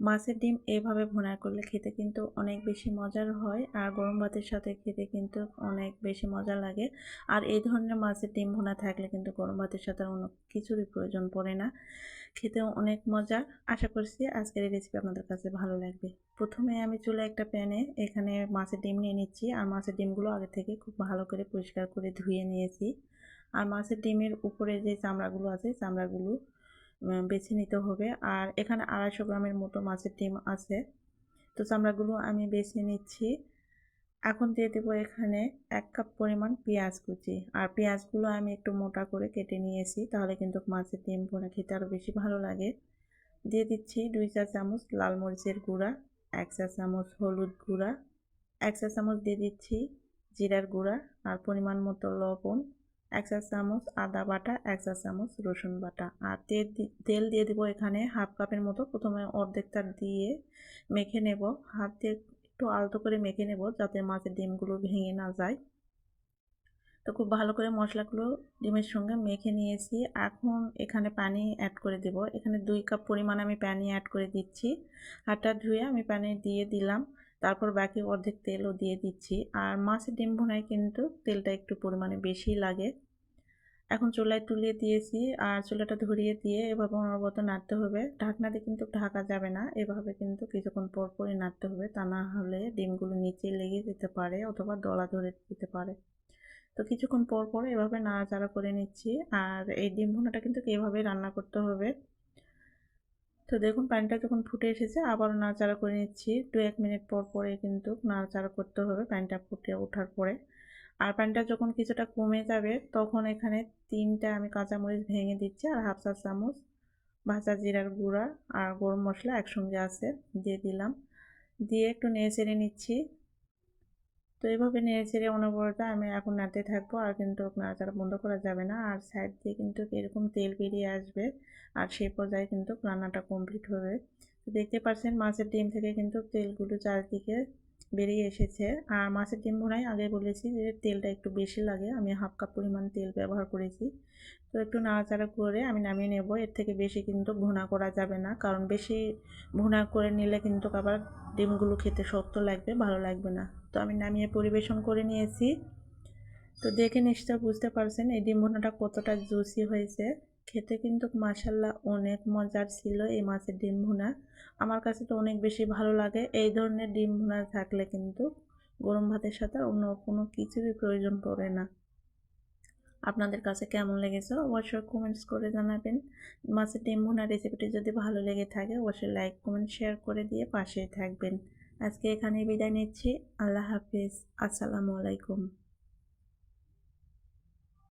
মাছের ডিম এভাবে ভুনা করলে খেতে কিন্তু অনেক বেশি মজার হয় আর গরম ভাতের সাথে খেতে কিন্তু অনেক বেশি মজা লাগে। আর এই ধরনের মাছের ডিম ভুনা থাকলে কিন্তু গরম ভাতের সাথে অন্য কিছুরই প্রয়োজন পড়ে না। খেতেও অনেক মজা। আশা করছি আজকের এই রেসিপি আপনাদের কাছে ভালো লাগবে। প্রথমে আমি চুলে একটা প্যানে এখানে মাছের ডিম নিয়ে নিচ্ছি আর মাছের ডিমগুলো আগে থেকে খুব ভালো করে পরিষ্কার করে ধুয়ে নিয়েছি। আর মাছের ডিমের উপরে যে চামড়াগুলো আছে, চামড়াগুলো বেছে নিতে হবে। আর এখানে আড়াইশো গ্রামের মতো মাছের ডিম আছে। তো চামড়াগুলো আমি বেছে নিচ্ছি। এখন দিয়ে দেবো এখানে এক কাপ পরিমাণ পেঁয়াজ কুচি। আর পেঁয়াজগুলো আমি একটু মোটা করে কেটে নিয়েছি, তাহলে কিন্তু মাছের ডিম ভোনা খেতে আরও বেশি ভালো লাগে। দিয়ে দিচ্ছি দুই চা চামচ লাল মরিচের গুঁড়া, এক চা চামচ হলুদ গুঁড়া, এক চা চামচ দিয়ে দিচ্ছি জিরার গুঁড়া, আর পরিমাণ মতো লবণ এক চা চামচ আদা বাটা এক চা চামচ রসুন বাটা। আর তেল তেল দিয়ে দেবো এখানে হাফ কাপের মতো। প্রথমে অর্ধেকটা দিয়ে মেখে নেব। হাত দিয়ে একটু আলতো করে মেখে নেব যাতে মাছের ডিমগুলো ভেঙে না যায়। তো খুব ভালো করে মশলাগুলো ডিমের সঙ্গে মেখে নিয়েছি। এখন এখানে পানি অ্যাড করে দেব। এখানে দুই কাপ পরিমাণ আমি পানি অ্যাড করে দিচ্ছি। হাতটা ধুয়ে আমি পানি দিয়ে দিলাম। তারপর বাকি অর্ধেক তেলও দিয়ে দিচ্ছি। আর মাছের ডিম ভোনায় কিন্তু তেলটা একটু পরিমাণে বেশি লাগে। এখন চুলায় তুলিয়ে দিয়েছি আর চুলাটা ধরিয়ে দিয়ে এভাবে অনবরত নাড়তে হবে। ঢাকনা দিয়ে কিন্তু ঢাকা যাবে না, এভাবে কিন্তু কিছুক্ষণ পর পরই নাড়তে হবে। তা না হলে ডিমগুলো নিচে লেগে যেতে পারে অথবা দলা ধরে দিতে পারে। তো কিছুক্ষণ পর পর এভাবে নাড়াচাড়া করে নিচ্ছি। আর এই ডিম ভুনাটা কিন্তু এভাবে রান্না করতে হবে। তো দেখুন পানিটা যখন ফুটে এসেছে, আবারও নাড়াচাড়া করে নিচ্ছি। দু এক মিনিট পর পরে কিন্তু নাড়াচাড়া করতে হবে পানিটা ফুটে ওঠার পরে। আর পানিটা যখন কিছুটা কমে যাবে, তখন এখানে তিনটা আমি কাঁচামরিচ ভেঙে দিচ্ছি আর হাফ চা চামচ ভাজা জিরার গুঁড়া আর গরম মশলা একসঙ্গে আছে, দিয়ে দিলাম। দিয়ে একটু নেড়ে চেড়ে নিচ্ছি। তো এইভাবে নেড়ে ছেড়ে অনবরত আমি এখন নাড়তে থাকব, আর কিন্তু নাড়াচাড়া বন্ধ করা যাবে না। আর সাইড দিয়ে কিন্তু এরকম তেল বেরিয়ে আসবে, আর সেই পর্যায়ে কিন্তু রান্নাটা কমপ্লিট হবে। দেখতে পাচ্ছেন মাছের ডিম থেকে কিন্তু তেলগুলো চারদিকে বেরিয়ে এসেছে। আর মাছের ডিম ভোনায় আগে বলেছি যে, তেলটা একটু বেশি লাগে। আমি হাফ কাপ পরিমাণ তেল ব্যবহার করেছি। তো একটু নাড়াচাড়া করে আমি নামিয়ে নেব। এর থেকে বেশি কিন্তু ভুনা করা যাবে না। কারণ বেশি ভুনা করে নিলে কিন্তু আবার ডিমগুলো খেতে শক্ত লাগবে, ভালো লাগবে না। তো আমি নামিয়ে পরিবেশন করে নিয়েছি। তো দেখে নিশ্চয় বুঝতে পারছেন এই ডিম ভুনাটা কতটা জুসি হয়েছে। খেতে কিন্তু মাসাল্লাহ অনেক মজার ছিল এই মাছের ডিম ভুনা। আমার কাছে তো অনেক বেশি ভালো লাগে। এই ধরনের ডিম ভুনা থাকলে কিন্তু গরম ভাতের সাথে অন্য কোনো কিছুরই প্রয়োজন পড়ে না। আপনাদের কাছে কেমন লেগেছে অবশ্যই কমেন্টস করে জানাবেন। মাছের ডিম ভুনা রেসিপিটি যদি ভালো লেগে থাকে অবশ্যই লাইক কমেন্ট শেয়ার করে দিয়ে পাশেই থাকবেন। আজকে এখানে বিদায় নিচ্ছি। আল্লাহ হাফিজ। আসসালামু আলাইকুম।